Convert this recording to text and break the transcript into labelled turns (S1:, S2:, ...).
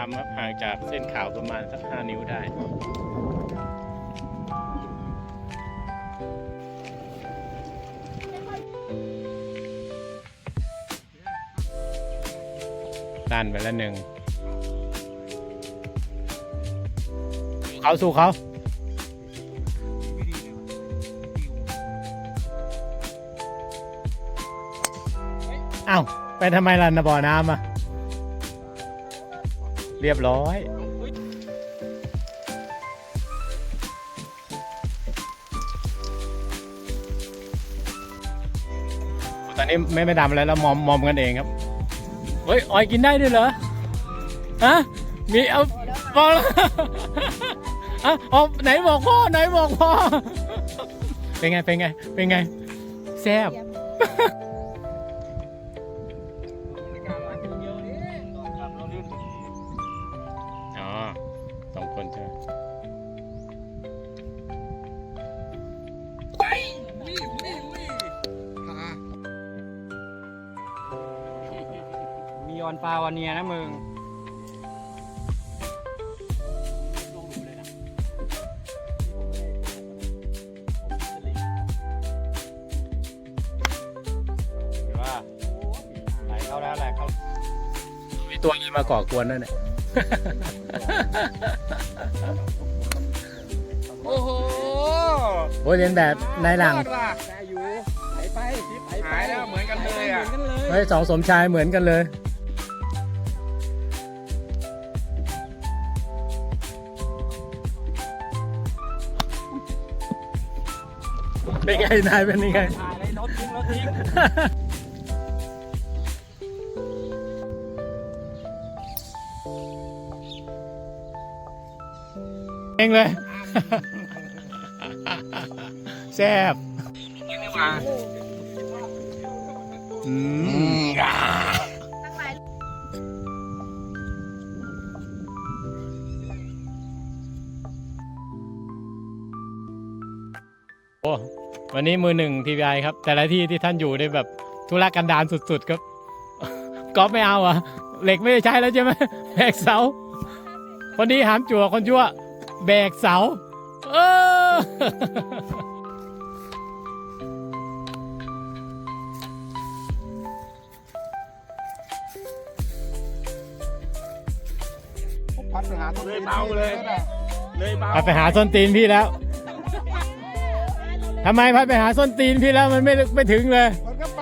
S1: ามครับห่างจากเส้นขาวประมาณสักห้านิ้วได้ตันไปแล้วหนึ่งเขาสู้เขาเอ้าไปทำไมล่ะนะบ่อน้ำอะ รียบร้อยตอนนี้ไม่ไม่ดำแล้วแล้วมอมมอมกันเองครับเฮ้ยออยกินได้ด้วยเหรอฮะมีเอาบอกแล้วอะเอาไหนบอกพ่อไหนบอกพ่อเป็นไงเป็นไงเป็นไงแซ่บ
S2: ออนปลาวันเนียนะมึง
S1: หรือว่าไหลเข้าแล้วไหลเข้ามีตัวนี้มาก่อกวนนั่นแหละ
S2: โอ้โห
S1: โอ้ยเรียนแบบนายหลัง
S2: รอดว่ะได้อยู่ไปไปไปหายแล้วเหมือนกันเลยอะ
S1: เฮ้ยสองสมชายเหมือนกันเลย เป็นไงนายเป็นยังไง
S2: ถ่ายเลยรถทิ้งรถทิ้ง
S1: เองเลยแซ่บ
S2: นี่นี่หว่า
S1: อืม โอ้วันนี้มือหนึ่งทีวีไอครับ แต่ละที่ที่ท่านอยู่ได้แบบธุรกันดารสุดๆครับก๊อฟไม่เอาอะ เหล็กไม่ได้ใช้แล้วใช่ไหมแบกเสาคนนี้หามจั่วคนชั่ว แบกเสา เออ
S2: พัดไปหาเลยเบาเลย เลยเบา
S1: พัดไปหาส้นตีนพี่แล้ว ทำไมพัดไปหาส้นตีนพี่แล้วมันไม่ไม่ถึงเลย
S2: มันก็ไป